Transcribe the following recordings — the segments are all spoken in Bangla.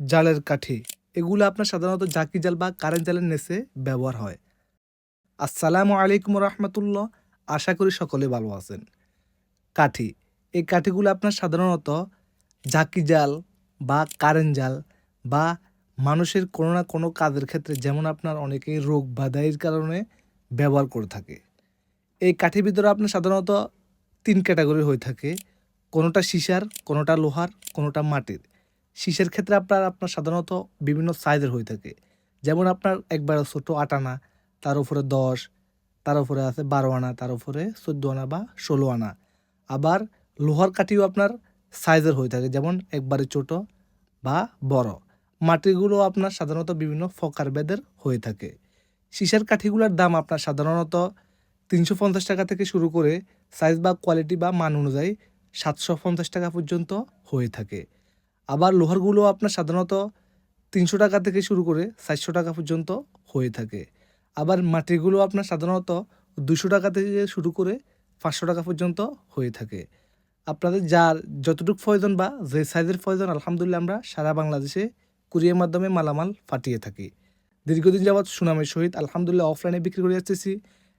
জালের কাঠি। এগুলো আপনার সাধারণত জাকি জাল বা কারেন্ট জালের নেশে ব্যবহার হয়। আসসালামু আলাইকুম রহমতুল্লাহ। আশা করি সকলে ভালো আছেন। কাঠি। এই কাঠিগুলো আপনার সাধারণত জাকি জাল বা কারেন্ট জাল বা মানুষের কোনো না কোনো কাজের ক্ষেত্রে যেমন আপনার অনেকেই রোগ বাধাইয়ের কারণে ব্যবহার করে থাকে। এই কাঠির ভিতরে আপনার সাধারণত তিন ক্যাটাগরি হয়ে থাকে। কোনোটা সিসার, কোনোটা লোহার, কোনোটা মাটির। সীসের ক্ষেত্রে আপনার আপনার সাধারণত বিভিন্ন সাইজের হয়ে থাকে। যেমন আপনার একবারে ছোটো আট আনা, তার উপরে দশ, তার উপরে আছে বারো আনা, তার উপরে চোদ্দ আনা বা ষোলো আনা। আবার লোহার কাঠিও আপনার সাইজের হয়ে থাকে, যেমন একবারে ছোট বা বড়। মাটিগুলো আপনার সাধারণত বিভিন্ন ফকার বেদের হয়ে থাকে। সীসার কাঠিগুলোর দাম আপনার সাধারণত তিনশো পঞ্চাশ টাকা থেকে শুরু করে সাইজ বা কোয়ালিটি বা মান অনুযায়ী সাতশো পঞ্চাশ টাকা পর্যন্ত হয়ে থাকে। আবার লোহারগুলো আপনার সাধারণত তিনশো টাকা থেকে শুরু করে সাতশো টাকা পর্যন্ত হয়ে থাকে। আবার মাটিগুলো আপনার সাধারণত দুশো টাকা থেকে শুরু করে পাঁচশো টাকা পর্যন্ত হয়ে থাকে। আপনাদের যার যতটুকু প্রয়োজন বা যে সাইজের প্রয়োজন আলহামদুলিল্লাহ আমরা সারা বাংলাদেশে কুরিয়ার মাধ্যমে মালামাল ফাটিয়ে থাকি। দীর্ঘদিন যাবৎ সুনামের সহিত আলহামদুলিল্লাহ অফলাইনে বিক্রি করে আসতেছি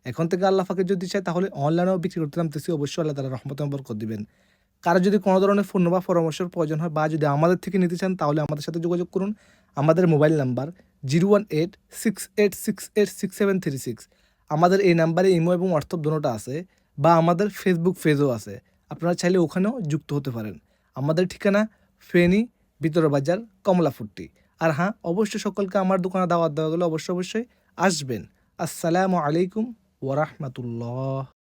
এখন থেকে আল্লাহ ফাঁকে যদি চাই তাহলে অনলাইনেও বিক্রি করতে নামতেছি। অবশ্যই আল্লাহ তালা রহমত বরকত দিবেন। কারও যদি কোনো ধরনের ফোন বা পরামর্শের প্রয়োজন হয় বা যদি আমাদের থেকে নিতে চান, তাহলে আমাদের সাথে যোগাযোগ করুন। আমাদের mobile number zero one eight, six eight six eight, six seven three six. আমাদের এই নাম্বারে ইমো এবং হোয়াটসঅ্যাপ দুটোটা আছে বা আমাদের ফেসবুক পেজও আছে। আপনারা চাইলে ওখানেও যুক্ত হতে পারেন। আমাদের ঠিকানা ফেনী বাজার কমলাফুট্টি আর হ্যাঁ অবশ্যই সকলকে আমার দোকানে দাওয়াত দেওয়া গেলে অবশ্যই অবশ্যই আসবেন। আসসালামু আলাইকুম ওরহমতুল্লাহ